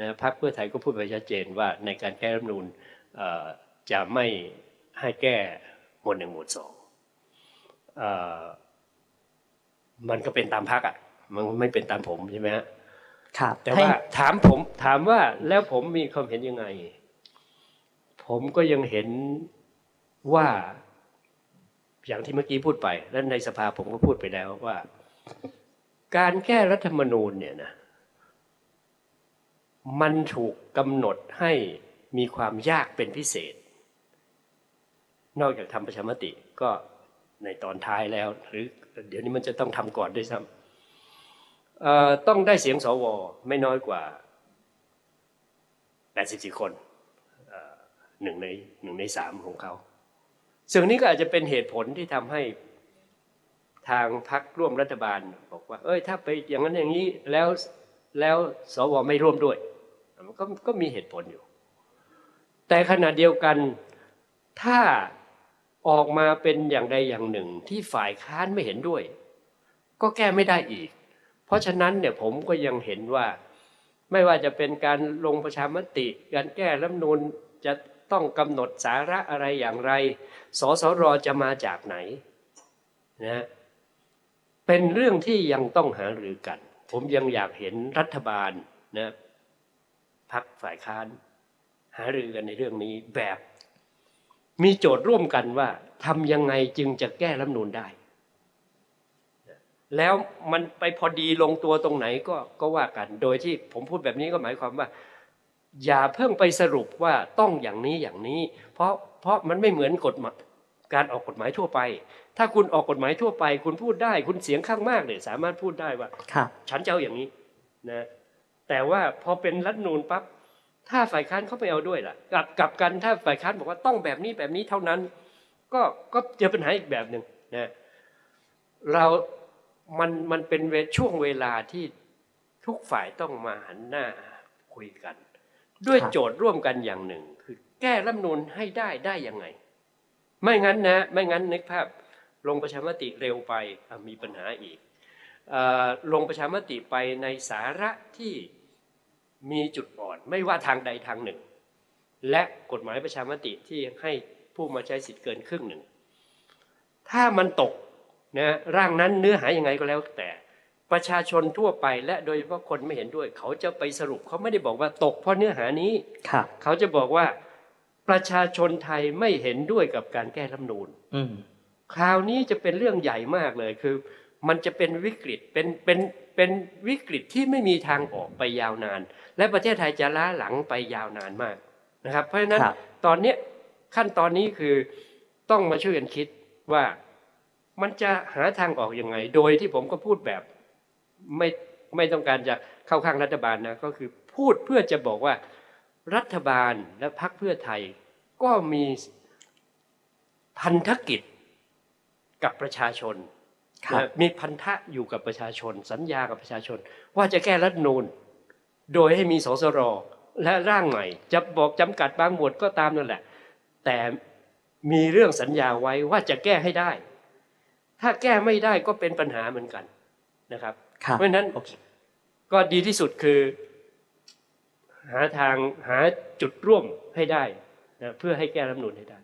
นะพรรคเพื่อไทยก็พูดไปชัดเจนว่าในการแก้รัฐธรรมนูญเอ่อจะไม่ให้แก้หมวดหนึ่งหมวดสองเอ่อมันก็เป็นตามพรรคอะมันไม่เป็นตามผมใช่ไหมฮะครับแต่ให้ว่าถามผมถามว่าแล้วผมมีความเห็นยังไง ผมก็ยังเห็นว่าอย่างที่เมื่อกี้พูดไป และในสภาผมก็พูดไปแล้วว่า การแก้รัฐธรรมนูญเนี่ยนะ มันถูกกำหนดให้มีความยากเป็นพิเศษ นอกจากทำประชามติก็ในตอนท้ายแล้ว หรือเดี๋ยวนี้มันจะต้องทำก่อนด้วยซ้ำต้องได้เสียงสวไม่น้อยกว่า 84 คนหนึ่งในหนึ่งในสามของเขาซึ่งนี้ก็อาจจะเป็นเหตุผลที่ทำให้ทางพักร่วมรัฐบาลบอกว่า เอ้ย ถ้าไปอย่างนั้นอย่างนี้แล้วแล้วสวไม่ร่วมด้วย มันก็ก็มีเหตุผลอยู่ แต่ขณะเดียวกันถ้าออกมาเป็นอย่างใดอย่างหนึ่งที่ฝ่ายค้านไม่เห็นด้วย ก็แก้ไม่ได้อีก เพราะฉะนั้นเนี่ยผมก็ยังเห็นว่าไม่ว่าจะเป็นการลงประชามติ การแก้รัฐมนูญจะต้องกำหนดสาระอะไรอย่างไร สสรจะมาจากไหนนะเป็นเรื่องที่ยังต้องหารือกัน ผมยังอยากเห็นรัฐบาลนะ พักฝ่ายค้าน หารือกันในเรื่องนี้แบบ มีโจทย์ร่วมกันว่าทำยังไงจึงจะแก้รัฐธรรมนูญได้ แล้วมันไปพอดีลงตัวตรงไหนก็ก็ว่ากัน โดยที่ผมพูดแบบนี้ก็หมายความว่า อย่าเพิ่งไปสรุปว่าต้องอย่างนี้อย่างนี้ เพราะเพราะมันไม่เหมือนกฎหมายการออกกฎหมายทั่วไป ถ้าคุณออกกฎหมายทั่วไป คุณพูดได้ คุณเสียงข้างมากเนี่ยสามารถพูดได้ว่าครับฉันจะเอาอย่างนี้นะ แต่ว่าพอเป็นรัฐนูนปั๊บถ้าฝ่ายค้านเขาไม่เอาด้วยล่ะกลับกลับกันถ้าฝ่ายค้านบอกว่าต้องแบบนี้แบบนี้เท่านั้น ก็ก็เจอปัญหาอีกแบบหนึ่งนะเรามันมันเป็นช่วงเวลาที่ทุกฝ่ายต้องมาหันหน้าคุยกัน ด้วยโจทย์ร่วมกันอย่างหนึ่ง คือแก้รัฐนูนให้ได้ได้ยังไง ไม่งั้นนะ ไม่งั้นนึกภาพลงประชามติเร็วไปมีปัญหาอีก ลงประชามติไปในสาระที่มีจุดอ่อน ไม่ว่าทางใดทางหนึ่ง และกฎหมายประชามติที่ให้ผู้มาใช้สิทธิ์เกินครึ่งหนึ่ง ถ้ามันตกนะร่างนั้นเนื้อหายังไงก็แล้วแต่ประชาชนทั่วไปและโดยเฉพาะคนไม่เห็นด้วย เขาจะไปสรุปเขาไม่ได้บอกว่าตกเพราะเนื้อหานี้ครับเขาจะบอกว่าประชาชนไทยไม่เห็นด้วยกับการแก้รัฐธรรมนูญอืมคราวนี้จะเป็นเรื่องใหญ่มากเลยคือ มันจะเป็นวิกฤตเป็นเป็นเป็นวิกฤตที่ไม่มีทางออกไปยาวนาน และประเทศไทยจะล้าหลังไปยาวนานมากนะครับ เพราะฉะนั้นครับตอนเนี้ยขั้นตอนนี้คือต้องมาช่วยกันคิดว่ามันจะหาทางออกยังไง โดยที่ผมก็พูดแบบไม่ไม่ต้องการจะเข้าข้างรัฐบาลนะก็คือพูดเพื่อจะบอกว่ารัฐบาลและพรรคเพื่อไทย ก็มีพันธกิจกับประชาชนครับนะ มีพันธะอยู่กับประชาชน สัญญากับประชาชน ว่าจะแก้รัฐธรรมนูญโดยให้มีสสรและร่างใหม่จะบอกจำกัดบางหมวดก็ตามนั่นแหละ แต่มีเรื่องสัญญาไว้ว่าจะแก้ให้ได้ ถ้าแก้ไม่ได้ก็เป็นปัญหาเหมือนกันนะครับครับเพราะฉะนั้นโอเคก็ดีที่สุดคือ หาทางหาจุดร่วมให้ได้นะเพื่อให้แก้รัฐธรรมนูญให้ได้